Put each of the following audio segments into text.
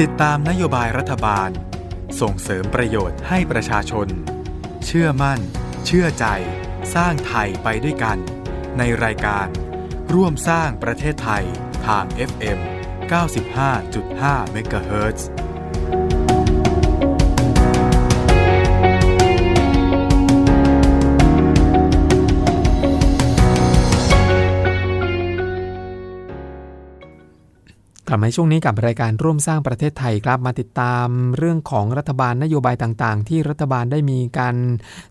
ติดตามนโยบายรัฐบาล ส่งเสริมประโยชน์ให้ประชาชน เชื่อมั่น เชื่อใจ สร้างไทยไปด้วยกัน ในรายการ ร่วมสร้างประเทศไทยทาง FM 95.5 MHz ก ลับมาช่วงนี้กับรายการร่วมสร้างประเทศไทยครับมาติดตามเรื่องของรัฐบาลนโยบายต่างๆ ที่รัฐบาลได้มีการ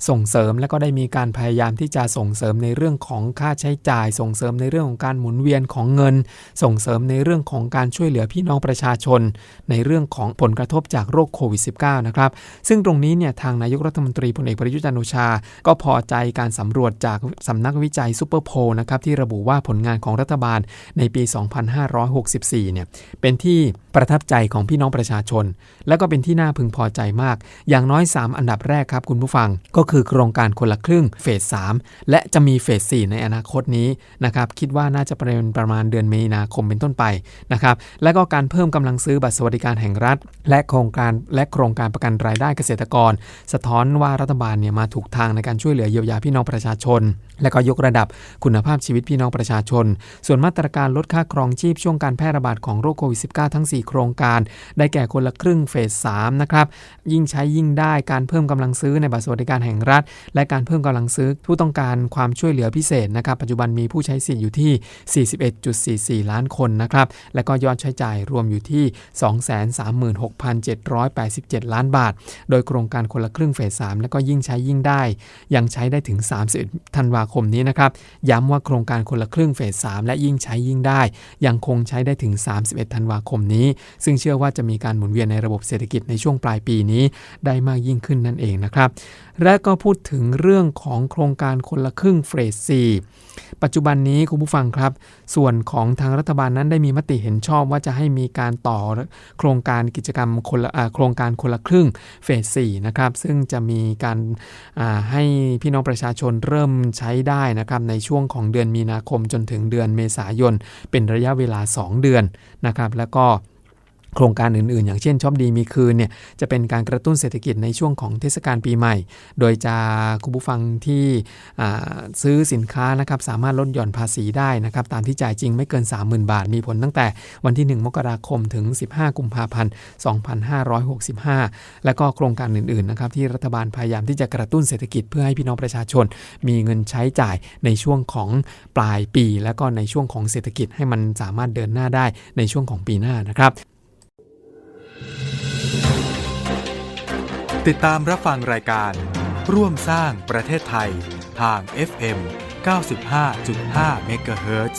ส่งเสริม และก็ได้มีการพยายามที่จะส่งเสริมในเรื่องของค่าใช้จ่าย ส่งเสริมในเรื่องของการหมุนเวียนของเงิน ส่งเสริมในเรื่องของการช่วยเหลือพี่น้องประชาชน ในเรื่องของผลกระทบจากโรคโควิด -19 นะครับซึ่งตรงนี้เนี่ยทางนายกรัฐมนตรีพลเอกประยุทธ์จันทร์โอชา ก็พอใจการสำรวจจากสำนักวิจัยซูเปอร์โพลนะครับที่ระบุว่าผลงานของรัฐบาลในปี 2564เนี่ยเป็นที่ประทับใจของพี่น้องประชาชน และก็เป็นที่น่าพึงพอใจมาก อย่างน้อย 3 อันดับแรกครับคุณผู้ฟัง ก็คือโครงการคนละครึ่งเฟส 3 และจะมีเฟส 4 ในอนาคตนี้นะครับ คิดว่าน่าจะเป็นประมาณเดือนมีนาคมเป็นต้นไปนะครับ และก็การเพิ่มกำลังซื้อบัตรสวัสดิการแห่งรัฐ และโครงการและโครงการประกันรายได้เกษตรกร สะท้อนว่ารัฐบาลเนี่ยมาถูกทางในการช่วยเหลือเยียวยาพี่น้องประชาชน และก็ยกระดับคุณภาพชีวิตพี่น้องประชาชน ส่วนมาตรการลดค่าครองชีพช่วงการแพร่ระบาดของโรคโควิด -19 ทั้ง 4 โครงการ ได้แก่คนละครึ่งเฟส3นะครับ ยิ่งใช้ยิ่งได้การเพิ่มกำลังซื้อในบัตรสวัสดิการแห่งรัฐ และการเพิ่มกำลังซื้อผู้ต้องการความช่วยเหลือพิเศษนะครับ ปัจจุบันมีผู้ใช้สิทธิ์อยู่ที่ 41.44 ล้านคนนะครับ และก็ยอดใช้จ่ายรวมอยู่ที่ 236,787 ล้านบาท โดยโครงการคนละครึ่งเฟส3แล้วก็ยิ่งใช้ยิ่งได้ ยังใช้ได้ถึง 31 ธันวาคมนี้นะครับ ย้ำว่าโครงการคนละครึ่งเฟส3และยิ่งใช้ยิ่งได้ ยังคงใช้ได้ถึง31 ธันวาคมนี้ ซึ่งเชื่อว่าจะมีการหมุนเวียนในระบบเศรษฐกิจในช่วงปลายปีนี้ได้มากยิ่งขึ้นนั่นเองนะครับ และก็พูดถึงเรื่องของโครงการคนละครึ่งเฟส4 ปัจจุบันนี้คุณผู้ฟังครับ ส่วนของทางรัฐบาลนั้นได้มีมติเห็นชอบว่าจะให้มีการต่อโครงการกิจกรรมคนละโครงการคนละครึ่งเฟส4นะครับซึ่งจะมีการให้พี่น้องประชาชนเริ่มใช้ได้นะครับในช่วงของเดือนมีนาคมจนถึงเดือนเมษายน เป็นระยะเวลา 2 เดือนนะครับแล้วก็ โครงการอื่นๆ อย่างเช่นชอบดีมีคืนเนี่ยจะเป็นการกระตุ้นเศรษฐกิจในช่วงของเทศกาลปีใหม่ โดยจะคุณผู้ฟังที่ซื้อสินค้านะครับสามารถลดหย่อนภาษีได้นะครับตามที่จ่ายจริงไม่เกิน 30,000 บาท มีผลตั้งแต่วันที่ 1 มกราคมถึง 15 กุมภาพันธ์ 2565 และก็โครงการอื่นๆนะครับที่รัฐบาลพยายามที่จะกระตุ้นเศรษฐกิจเพื่อให้พี่น้องประชาชน มีเงินใช้จ่ายในช่วงของปลายปี และก็ในช่วงของเศรษฐกิจให้มันสามารถเดินหน้าได้ในช่วงของปีหน้านะครับ ติดตามรับฟังรายการ ร่วมสร้างประเทศไทยทาง FM 95.5 MHz